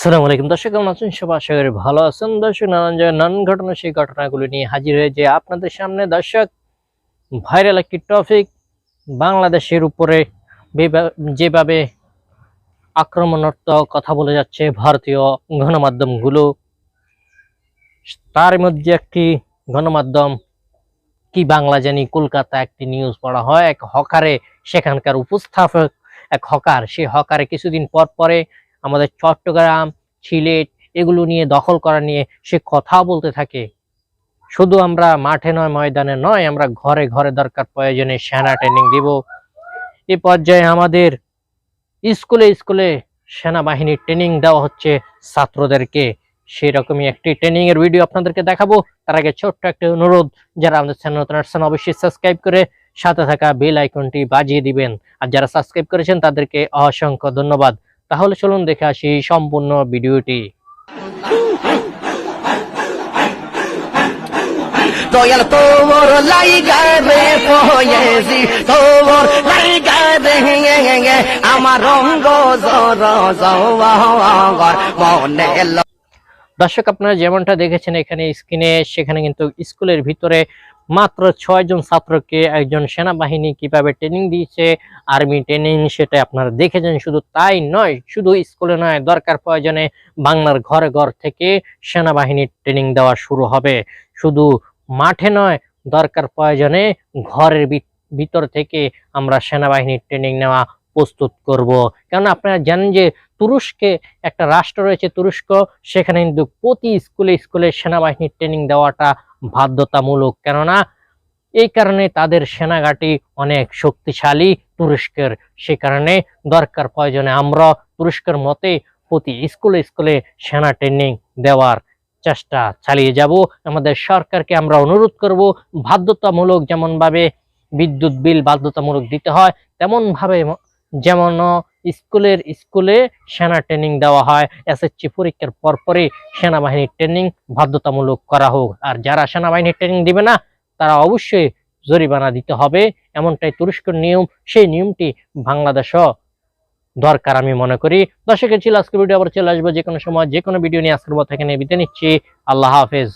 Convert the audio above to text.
সালাম আলাইকুম। দর্শক, কেমন আছেন? সবাই আশা করি ভালো আছেন। দর্শক, নানান জায়গায় নানান ঘটনা, সেই ঘটনাগুলো নিয়ে হাজির হয়ে হয়েছে আপনাদের সামনে দর্শক ভাইরাল একটি টপিক বাংলাদেশের উপরে যেভাবে আক্রমণাত্মক কথা বলে যাচ্ছে ভারতীয় গণমাধ্যমগুলো, তার মধ্যে একটি গণমাধ্যম, কি বাংলা জানি কলকাতা একটি নিউজ পড়া হয়। এক হকারে সেখানকার উপস্থাপক, এক হকার সেই হকারে কিছুদিন পর পরে আমাদের চট্টগ্রাম, সিলেট এগুলো নিয়ে দখল করা নিয়ে সে কথা বলতে থাকে। শুধু আমরা মাঠে নয়, ময়দানে নয়, আমরা ঘরে ঘরে দরকার প্রয়োজনে সেনা ট্রেনিং দিব। এ পর্যায়ে আমাদের স্কুলে স্কুলে সেনাবাহিনীর ট্রেনিং দেওয়া হচ্ছে ছাত্রদেরকে। সেই রকমই একটি ট্রেনিং এর ভিডিও আপনাদেরকে দেখাবো। তার আগে ছোট্ট একটা অনুরোধ, যারা আমাদের চ্যানেল নতুন আসছেন, অবশ্যই সাবস্ক্রাইব করে সাথে থাকা বেল আইকনটি বাজিয়ে দিবেন। আর যারা সাবস্ক্রাইব করেছেন, তাদেরকে অসংখ্য ধন্যবাদ। তাহলে চলুন দেখে আসি সম্পূর্ণ ভিডিওটি। দয়াল তোর লাইগা রে পয়েছি তোর লাইগা রে আমার রঙ্গ জর জওয়ার মনে দর্শক আপনারা যেমনটা দেখেছেন এখানে স্ক্রিনে সেখানে কিন্তু স্কুলের ভিতরে মাত্র ছয় জন ছাত্রকে একজন সেনাবাহিনী কীভাবে ট্রেনিং দিয়েছে আর্মি ট্রেনিং সেটা আপনারা দেখেছেন শুধু তাই নয়, শুধু স্কুলে নয়, দরকার প্রয়োজনে বাংলার ঘরে ঘর থেকে সেনাবাহিনীর ট্রেনিং দেওয়া শুরু হবে। শুধু মাঠে নয়, দরকার প্রয়োজনে ঘরের ভিত- ভিতর থেকে আমরা সেনাবাহিনীর ট্রেনিং নেওয়া প্রস্তুত করব। কেননা আপনারা জানেন যে তুরস্কে একটা রাষ্ট্র রয়েছে তুরস্ক, সেখানে কিন্তু প্রতি স্কুলে স্কুলে সেনাবাহিনীর ট্রেনিং দেওয়াটা বাধ্যতামূলক। কেননা এই কারণে তাদের সেনাঘাটি অনেক শক্তিশালী, তুরস্কের সে কারণে দরকার প্রয়োজনে আমরা তুরস্কের মতে প্রতি স্কুলে স্কুলে সেনা ট্রেনিং দেওয়ার চেষ্টা চালিয়ে যাব। আমাদের সরকারকে আমরা অনুরোধ করব, বাধ্যতামূলক যেমনভাবে বিদ্যুৎ বিল বাধ্যতামূলক দিতে হয়, তেমনভাবে যেমন স্কুলের স্কুলে সেনা ট্রেনিং দেওয়া হয়। এসএসসি পরীক্ষার পরপরই সেনাবাহিনীর ট্রেনিং বাধ্যতামূলক করা হোক। আর যারা সেনাবাহিনীর ট্রেনিং দিবে না, তারা অবশ্যই জরিমানা দিতে হবে। এমনটাই তুরস্কের নিয়ম, সেই নিয়মটি বাংলাদেশও দরকার আমি মনে করি। দর্শকের ছিল আজকের ভিডিও। আবার চলে আসব যে কোনো সময় যে কোনো ভিডিও নিয়ে আজকের মতো এখানে বিদায় নিচ্ছি। আল্লাহ হাফেজ।